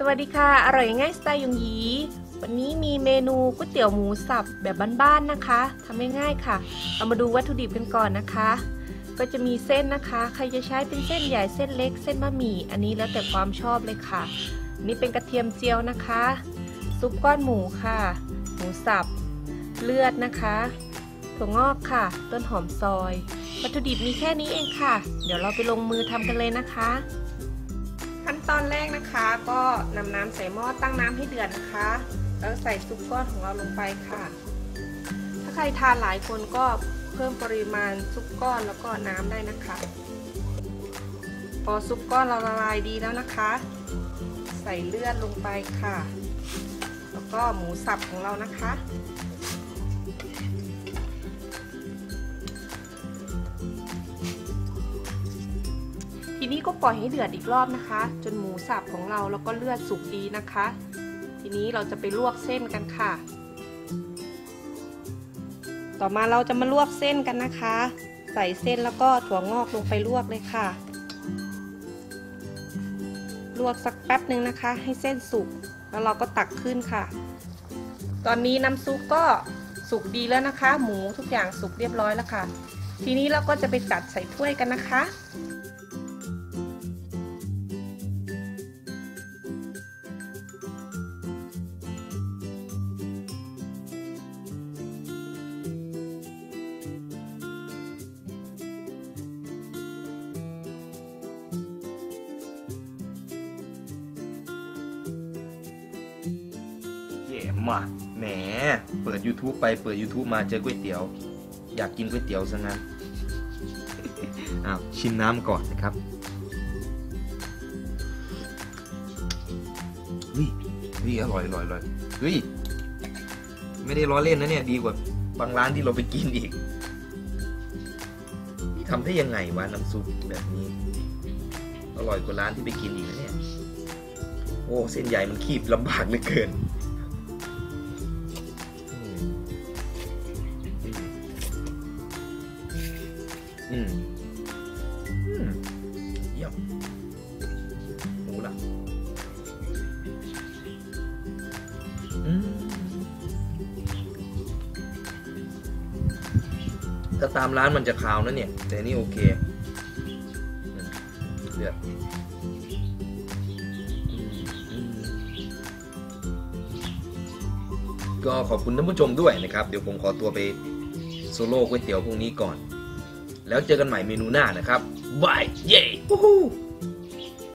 สวัสดีค่ะ อร่อยง่ายสไตล์ยงหยี วันนี้มีเมนูก๋วยเตี๋ยวหมูสับแบบบ้านๆนะคะทำง่ายๆค่ะ เรามาดูวัตถุดิบกันก่อนนะคะ ก็จะมีเส้นนะคะ ใครจะใช้เป็นเส้นใหญ่เส้นเล็กเส้นบะหมี่ อันนี้แล้วแต่ความชอบเลยค่ะ นี่เป็นกระเทียมเจียวนะคะ ซุปก้อนหมูค่ะ หมูสับ เลือดนะคะถั่วงอกค่ะ ต้นหอมซอย วัตถุดิบมีแค่นี้เองค่ะ เดี๋ยวเราไปลงมือทำกันเลยนะคะ ตอนแรกนะคะ ก็นำน้ำใส่หม้อตั้งน้ำให้เดือดนะคะ แล้วใส่ซุปก้อนของเราลงไปค่ะ ถ้าใครทานหลายคนก็เพิ่มปริมาณซุปก้อนแล้วก็น้ำได้นะคะ พอซุปก้อนเราละลายดีแล้วนะคะ ใส่เลือดลงไปค่ะ แล้วก็หมูสับของเรานะคะ ทีนี้ก็ปล่อยให้เดือดอีกรอบนะคะ จนหมูสับของเราแล้วก็เลือดสุกดีนะคะ ทีนี้เราจะไปลวกเส้นกันค่ะ ต่อมาเราจะมาลวกเส้นกันนะคะ ใส่เส้นแล้วก็ถั่วงอกลงไปลวกเลยค่ะ ลวกสักแป๊บหนึ่งนะคะ ให้เส้นสุกแล้วเราก็ตักขึ้นค่ะ ตอนนี้น้ำซุปก็สุกดีแล้วนะคะ หมูทุกอย่างสุกเรียบร้อยแล้วค่ะ ทีนี้เราก็จะไปจัดใส่ถ้วยกันนะคะ มาแหมเปิด YouTube ไปเปิด YouTube มาเจอก๋วยเตี๋ยว อยากกินก๋วยเตี๋ยวซะงั้นอ้าวชิมน้ำก่อนนะครับเฮ้ยเฮ้ยอร่อยอร่อยอร่อยเฮ้ยไม่ได้ล้อเล่นนะเนี่ยดีกว่าบางร้านที่เราไปกินอีกนี่ทำได้ยังไงวะน้ำซุปแบบนี้ อร่อยกว่าร้านที่ไปกินอีกนะเนี่ยโอ้เส้นใหญ่มันคีบลำบากเหลือเกิน อืมอืมเยี่ยมหมูละอืมถ้าตามร้านมันจะคาวนะเนี่ย แต่นี่โอเคเดือดก็ขอบคุณท่านผู้ชมด้วยนะครับ เดี๋ยวผมขอตัวไปโซโล่ก๋วยเตี๋ยวพวกนี้ก่อน แล้วเจอกันใหม่เมนูหน้านะครับบายเย้